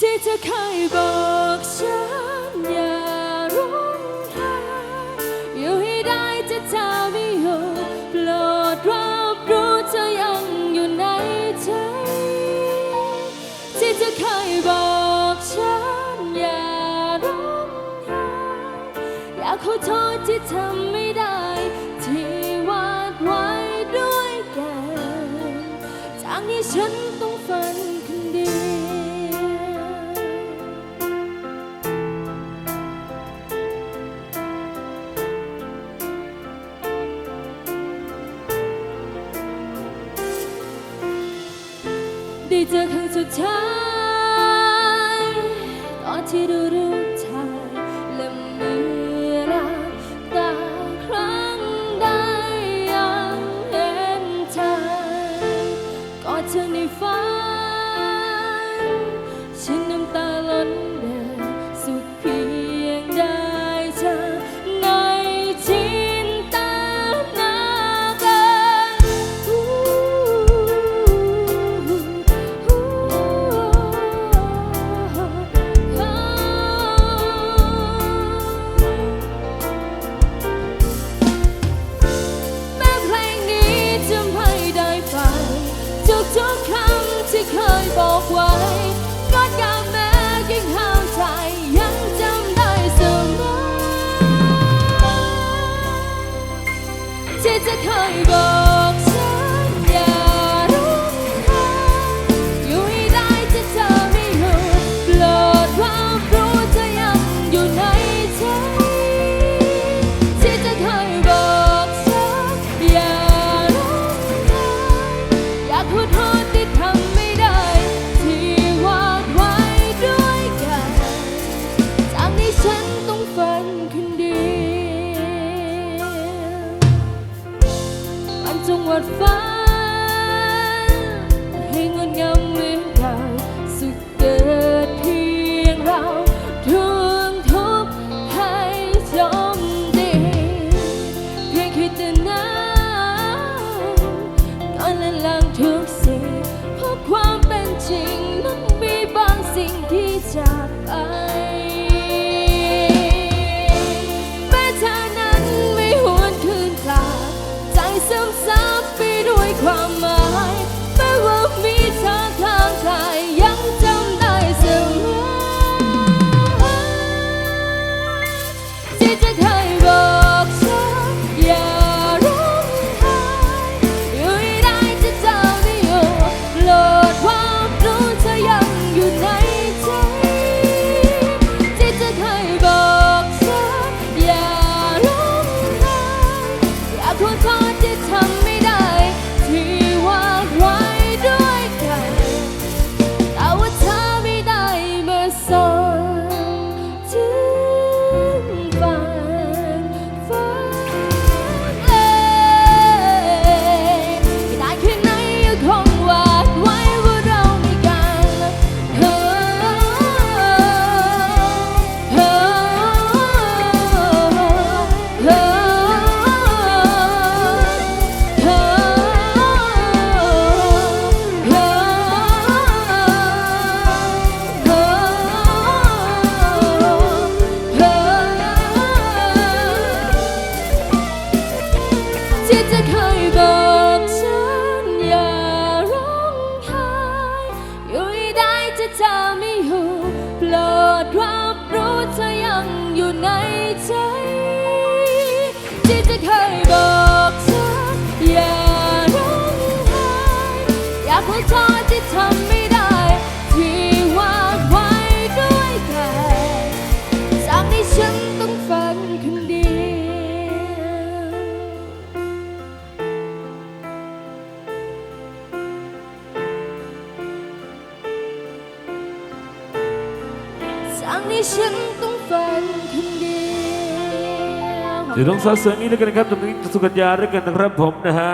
ที่เธอเคยบอกฉันอย่าร้องไห้อยู่ให้ได้จะเธอไม่อยู่โปรดรับรู้เธอยังอยู่ในใจที่เธอเคยบอกฉันอย่าร้องไห้อยากขอโทษที่ทำไม่ได้ ที่วาดไว้ด้วยกันจากนี้ฉัน ได้เจอครั้งสุดท้ายตอนที่ดูรูปถ่ายและเมื่อเราตาครั้งใดยังเห็นเธอก็เธอในฝัน บอกไว้ก็ยามแม้ยิ่งห้ามใจยังจำได้เสมอที่จะเคยบอก มันจงหวั ที่จะเคยบอกฉันอย่าร้องไห้อยากขอโทษที่ทำไม่ได้ ที่วาดไว้ด้วยกันจากนี้ฉันต้องฝันคนเดียวจากนี้ฉันต้องฝันคนเดียว เดี๋ยวต้องสรรเสริญนี้แล้วกันนะครับตรงนี้สุกัญญาด้วยกันนะครับผมนะฮะ